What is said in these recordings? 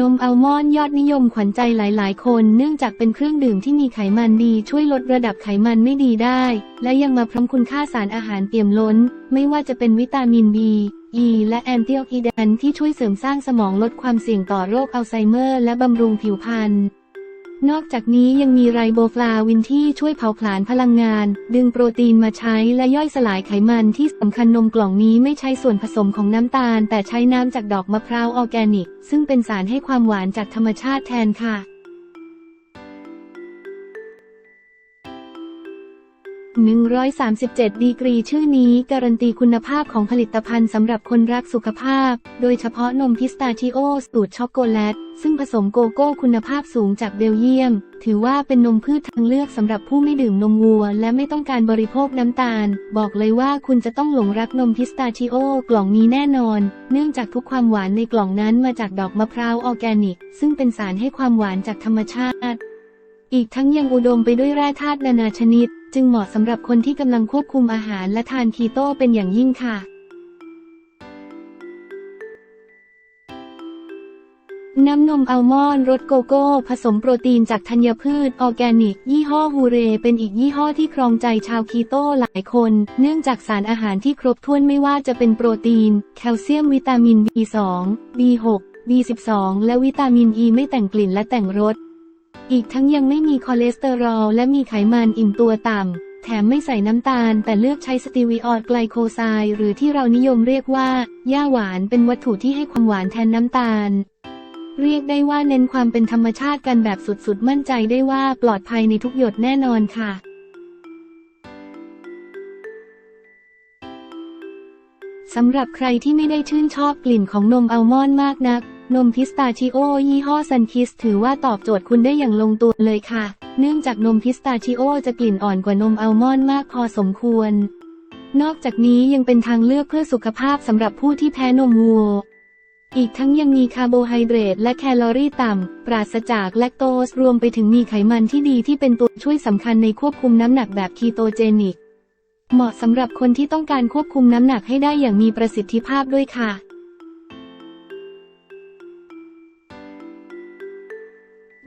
นมอัลมอนด์ยอดนิยมขวัญใจหลาย ๆ คนเนื่องจากเป็นเครื่องดื่มที่มีไขมันดีช่วยลดระดับไขมันไม่ดีได้ และยังมาพร้อมคุณค่าสารอาหารเปี่ยมล้น ไม่ว่าจะเป็นวิตามิน B E และแอนตี้ออกซิแดนท์ที่ช่วยเสริมสร้างสมองลดความเสี่ยงต่อโรคอัลไซเมอร์ และบำรุงผิวพรรณ นอกจากนี้ยังมีไรโบฟลาวินที่ช่วยเผาผลาญพลังงาน ดึงโปรตีนมาใช้และย่อยสลายไขมันที่สำคัญนมกล่องนี้ไม่ใช้ส่วนผสมของน้ำตาล แต่ใช้น้ำจากดอกมะพร้าวออร์แกนิก ซึ่งเป็นสารให้ความหวานจากธรรมชาติแทนค่ะ 137 ดีกรีชื่อนี้การันตีคุณภาพของผลิตภัณฑ์สำหรับคนรักสุขภาพ โดยเฉพาะนมพิสตาชิโอสูตรช็อกโกแลต ซึ่งผสมโกโก้คุณภาพสูงจากเบลเยียม ถือว่าเป็นนมพืชทางเลือกสำหรับผู้ไม่ดื่มนมวัว และไม่ต้องการบริโภคน้ำตาล บอกเลยว่าคุณจะต้องหลงรักนมพิสตาชิโอกล่องนี้แน่นอน เนื่องจากทุกความหวานในกล่องนั้นมาจากดอกมะพร้าวออร์แกนิก ซึ่งเป็นสารให้ความหวานจากธรรมชาติ อีกทั้งยังอุดมไปด้วยแร่ธาตุนานาชนิด จึงเหมาะสำหรับคนที่กำลังควบคุมอาหารและทานคีโตเป็นอย่างยิ่งค่ะ น้ำนมอัลมอนด์รสโกโก้ ผสมโปรตีนจากธัญพืชออร์แกนิก ยี่ห้อฮูเร เป็นอีกยี่ห้อที่ครองใจชาวคีโตหลายคน เนื่องจากสารอาหารที่ครบถ้วนไม่ว่าจะเป็นโปรตีน แคลเซียมวิตามิน B2 B6 B12 และวิตามินอ e ีไม่แต่งกลิ่นและแต่งรส อีกทั้งยังไม่มีคอเลสเตอรอลและมีไขมันอิ่มตัวต่ำ แถมไม่ใส่น้ำตาล แต่เลือกใช้สตีวิออดไกลโคไซด์หรือที่เรานิยมเรียกว่าย่าหวานเป็นวัตถุที่ให้ความหวานแทนน้ำตาล เรียกได้ว่าเน้นความเป็นธรรมชาติกันแบบสุดๆ มั่นใจได้ว่าปลอดภัยในทุกหยดแน่นอนค่ะสำหรับใครที่ไม่ได้ชื่นชอบกลิ่นของนมอัลมอนด์มากนัก นมพิสตาชิโอยี่ห้อซันคิสถือว่าตอบโจทย์คุณได้อย่างลงตัวเลยค่ะ เนื่องจากนมพิสตาชิโอจะกลิ่นอ่อนกว่านมอัลมอนด์มากพอสมควร นอกจากนี้ยังเป็นทางเลือกเพื่อสุขภาพสำหรับผู้ที่แพ้นมวัว อีกทั้งยังมีคาร์โบไฮเดรตและแคลอรี่ต่ำ ปราศจากแลคโตสรวมไปถึงมีไขมันที่ดีที่เป็นตัวช่วยสำคัญในควบคุมน้ำหนักแบบคีโตเจนิก เหมาะสำหรับคนที่ต้องการควบคุมน้ำหนักให้ได้อย่างมีประสิทธิภาพด้วยค่ะ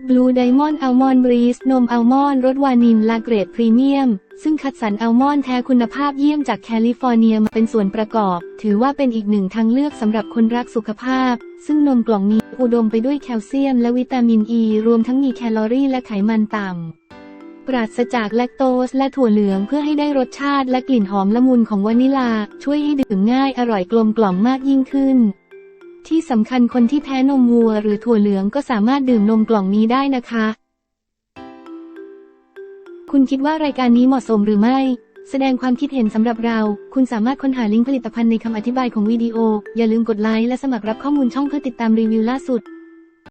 Blue Diamond Almond Breeze นมอัลมอนด์รสวานิลลาเกรดพรีเมียม ซึ่งคัดสรรอัลมอนด์แท้คุณภาพเยี่ยมจากแคลิฟอร์เนียมาเป็นส่วนประกอบ ถือว่าเป็นอีกหนึ่งทางเลือกสำหรับคนรักสุขภาพ ซึ่งนมกล่องนี้อุดมไปด้วยแคลเซียมและวิตามินอ e, ีรวมทั้งมีแคลอรี่และไขมันต่ำ ปราศจากแลคโตสและถั่วเหลืองเพื่อให้ได้รสชาติและกลิ่นหอมละมุนของวานิลา ช่วยให้ดื่มง่ายอร่อยกลมกล่อมมากยิ่งขึ้น ที่สำคัญคนที่แพ้นมวัวหรือถั่วเหลืองก็สามารถดื่มนมกล่องนี้ได้นะคะ คุณคิดว่ารายการนี้เหมาะสมหรือไม่ แสดงความคิดเห็นสำหรับเรา คุณสามารถค้นหาลิงก์ผลิตภัณฑ์ในคำอธิบายของวิดีโอ อย่าลืมกดไลค์และสมัครรับข้อมูลช่องเพื่อติดตามรีวิวล่าสุด